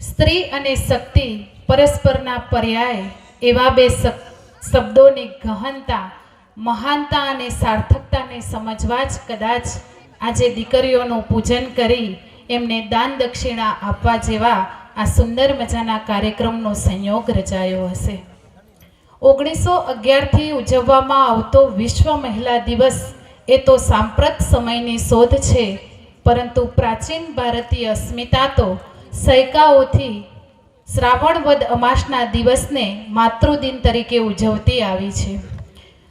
સ્ત્રી અને શક્તિ પરસ્પરના પર્યાય એવા બે શબ્દોની ગહનતા, મહાનતા અને સાર્થકતાને સમજવા જ કદાચ આજે દીકરીઓનું પૂજન કરી એમને દાન દક્ષિણા આપવા જેવા આ સુંદર મજાના કાર્યક્રમનો સંયોગ રચાયો હશે. ઓગણીસો અગિયારથી ઉજવવામાં આવતો વિશ્વ મહિલા દિવસ એ તો સાંપ્રત સમયની શોધ છે, પરંતુ પ્રાચીન ભારતીય અસ્મિતા તો સૈકાઓથી શ્રાવણ વદ અમાસના દિવસને માતૃદિન તરીકે ઉજવતી આવી છે.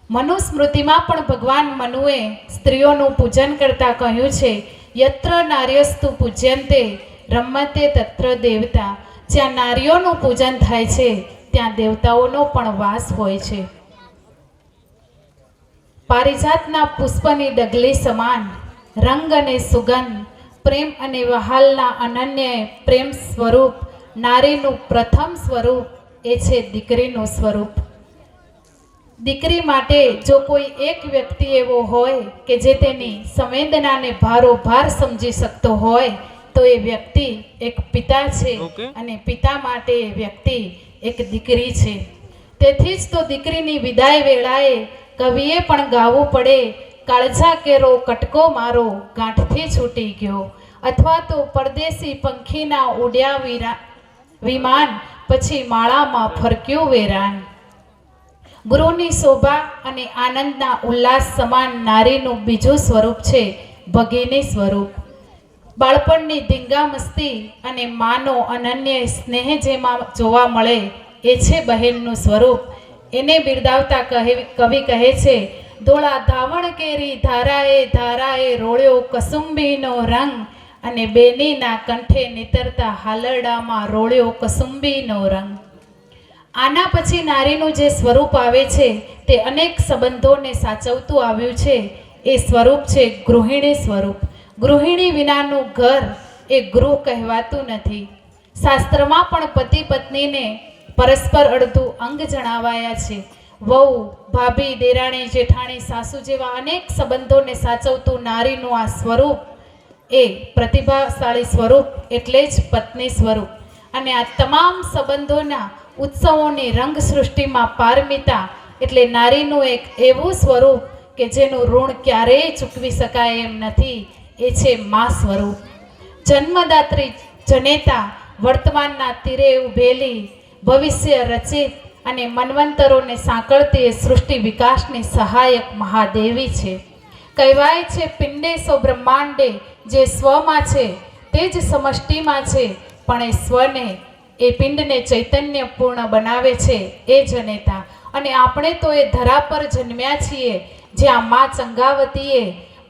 મનુસ્મૃતિમાં પણ ભગવાન મનુએ સ્ત્રીઓનું પૂજન કરતાં કહ્યું છે, યત્ર નાર્યસ્તુ પૂજ્યંતે રમતે તત્ર દેવતા. જ્યાં નારીઓનું પૂજન થાય છે, ત્યાં દેવતાઓનો પણ વાસ હોય છે. પારિજાતના પુષ્પની ડગલી સમાન રંગ અને સુગંધ પ્રેમ અને વહાલના અનન્ય પ્રેમ સ્વરૂપ નારીનું પ્રથમ સ્વરૂપ એ છે દીકરીનું સ્વરૂપ. દીકરી માટે જો કોઈ એક વ્યક્તિ એવો હોય કે જે તેની સંવેદનાને ભારોભાર સમજી શકતો હોય તો એ વ્યક્તિ એક પિતા છે અને પિતા માટે એ વ્યક્તિ એક દીકરી છે. તેથી જ તો દીકરીની વિદાય વેળાએ કવિએ પણ ગાવું પડે કાળજા કેરો કટકો મારો ગાંઠથી છૂટી ગયો. અથવા તો પરદેશી પંખીના ઉડ્યા વિરા, વિમાન, પછી માળામાં ફરક્યું વેરાન. ગુરુની શોભા અને આનંદના ઉલ્લાસ સમાન નારીનું બીજું સ્વરૂપ છે ભગીની સ્વરૂપ. બાળપણની ધીંગા મસ્તી અને માનો અનન્ય સ્નેહ જેમાં જોવા મળે એ છે બહેનનું સ્વરૂપ. એને બિરદાવતા કહે, કવિ કહે છે, ધોળા ધાવણ કેરી ધારાએ ધારાએ રોળ્યો કસુંબીનો રંગ અને બેનીના કંઠે નીતરતા હાલરડામાં રોળ્યો કસુંબીનો રંગ. આના પછી નારીનું જે સ્વરૂપ આવે છે, તે અનેક સંબંધોને સાચવતું આવ્યું છે. એ સ્વરૂપ છે ગૃહિણી સ્વરૂપ. ગૃહિણી વિનાનું ઘર એ ગૃહ કહેવાતું નથી. શાસ્ત્રમાં પણ પતિ પત્નીને પરસ્પર અડધું અંગ જણાવાયા છે. વહુ, ભાભી, દેરાણી, જેઠાણી, સાસુ જેવા અનેક સંબંધોને સાચવતું નારીનું આ સ્વરૂપ એ પ્રતિભાશાળી સ્વરૂપ એટલે જ પત્ની સ્વરૂપ. અને આ તમામ સંબંધોના ઉત્સવોની રંગ સૃષ્ટિમાં પારમિતા એટલે નારીનું એક એવું સ્વરૂપ કે જેનું ઋણ ક્યારેય ચૂકવી શકાય એમ નથી, એ છે મા સ્વરૂપ. જન્મદાત્રી જનેતા વર્તમાનના તીરે ઉભેલી ભવિષ્ય રચિત અને મન્વંતરોને સાંકળતી એ સૃષ્ટિ વિકાસની સહાયક મહાદેવી છે. કહેવાય છે, પિંડે સો બ્રહ્માંડે જે સ્વમાં છે, તે જ સમષ્ટિમાં છે, પણ એ સ્વને, એ પિંડને ચૈતન્યપૂર્ણ બનાવે છે, એ જનેતા. અને આપણે તો એ ધરા પર જન્મ્યા છીએ જ્યાં મા ચંગાવતીએ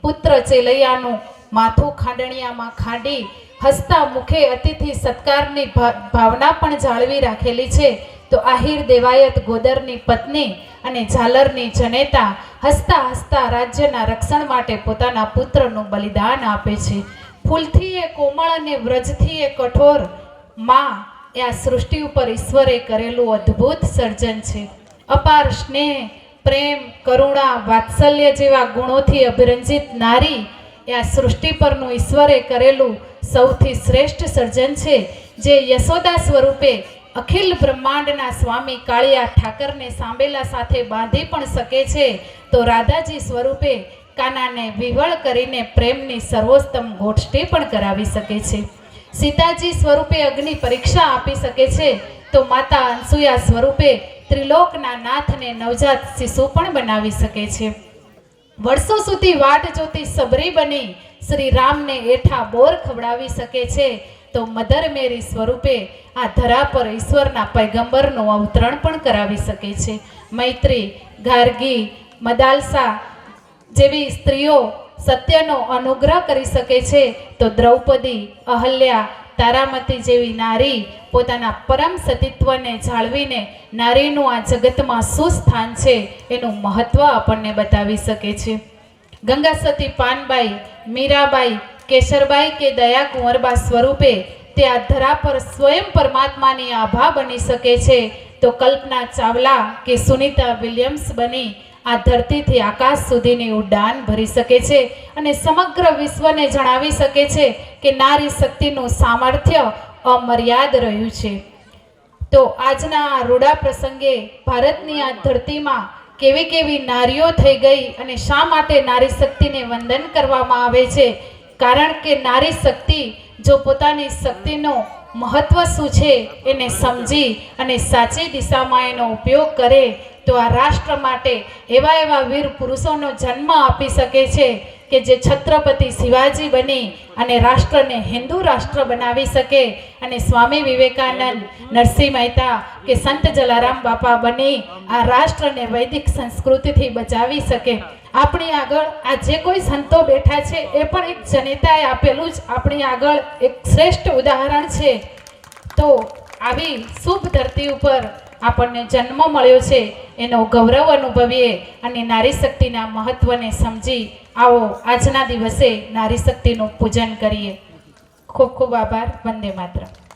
પુત્ર ચેલૈયાનું માથું ખાંડણિયામાં ખાંડી હસતા મુખે અતિથિ સત્કારની ભાવના પણ જાળવી રાખેલી છે તો આહિર દેવાયત ગોદરની પત્ની અને ઝાલરની જનેતા હસતા હસતા રાજ્યના રક્ષણ માટે પોતાના પુત્રનું બલિદાન આપે છે. ફૂલથી એ કોમળ અને વ્રજથી એ કઠોરમાં એ આ સૃષ્ટિ ઉપર ઈશ્વરે કરેલું અદ્ભુત સર્જન છે. અપાર સ્નેહ, પ્રેમ, કરુણા, વાત્સલ્ય જેવા ગુણોથી અભિરંજિત નારી એ આ સૃષ્ટિ પરનું ઈશ્વરે કરેલું સૌથી શ્રેષ્ઠ સર્જન છે, જે યશોદા સ્વરૂપે અખિલ બ્રહ્માંડના સ્વામી કાળિયા ઠાકરને સાંભેલા સાથે બાંધી પણ શકે છે, તો રાધાજી સ્વરૂપે કાનાને વિવળ કરીને પ્રેમની સર્વોત્તમ ગોષ્ઠી પણ કરાવી શકે છે. સીતાજી સ્વરૂપે અગ્નિ પરીક્ષા આપી શકે છે, તો માતા અંસુયા સ્વરૂપે ત્રિલોકના નાથને નવજાત શિશુ પણ બનાવી શકે છે. વર્ષો સુધી વાટ જોતી સબરી બની શ્રી રામને એઠા બોર ખવડાવી શકે છે તો મધર મેરી સ્વરૂપે આ ધરા પર ઈશ્વરના પૈગંબરનું અવતરણ પણ કરાવી શકે છે. મૈત્રી, ગાર્ગી, મદાલસા જેવી સ્ત્રીઓ સત્યનો અનુગ્રહ કરી શકે છે, તો દ્રૌપદી, અહલ્યા, તારામતી જેવી નારી પોતાના પરમ સતીત્વને જાળવીને નારીનું આ જગતમાં શું સ્થાન છે, એનું મહત્ત્વ આપણને બતાવી શકે છે. ગંગા સતી પાનબાઈ, મીરાબાઈ કેશરબાઈ કે દયા કુંવરબા સ્વરૂપે તે આ ધરા પર સ્વયં પરમાત્માની આભા બની શકે છે, તો કલ્પના ચાવલા કે સુનિતા વિલિયમ્સ બની આ ધરતીથી આકાશ સુધીની ઉડાન ભરી શકે છે અને સમગ્ર વિશ્વને જણાવી શકે છે કે નારી શક્તિનું સામર્થ્ય અમર્યાદ રહ્યું છે. તો આજના આ રૂડા પ્રસંગે ભારતની આ ધરતીમાં કેવી કેવી નારીઓ થઈ ગઈ અને શા માટે નારી શક્તિને વંદન કરવામાં આવે છે કારણ કે નારી શક્તિ જો પોતાની શક્તિનો મહત્વ શું છે એને સમજી અને સાચી દિશામાં એનો ઉપયોગ કરે તો આ રાષ્ટ્ર માટે એવા એવા વીર પુરુષોનો જન્મ આપી શકે છે કે જે છત્રપતિ શિવાજી બની અને રાષ્ટ્રને હિન્દુ રાષ્ટ્ર બનાવી શકે. અને સ્વામી વિવેકાનંદ, નરસિંહ મહેતા કે સંત જલારામ બાપા બની આ રાષ્ટ્રને વૈદિક સંસ્કૃતિથી બચાવી શકે. આપણી આગળ આ જે કોઈ સંતો બેઠા છે, એ પણ એક જનેતાએ આપેલું જ આપણી આગળ એક શ્રેષ્ઠ ઉદાહરણ છે. તો આવી શુભ ધરતી ઉપર આપણને જન્મ મળ્યો છે, એનો ગૌરવ અનુભવીએ અને નારી શક્તિના મહત્વને સમજી આવો આજના દિવસે નારી શક્તિનું પૂજન કરીએ. ખૂબ ખૂબ આભાર, વંદે માતરમ.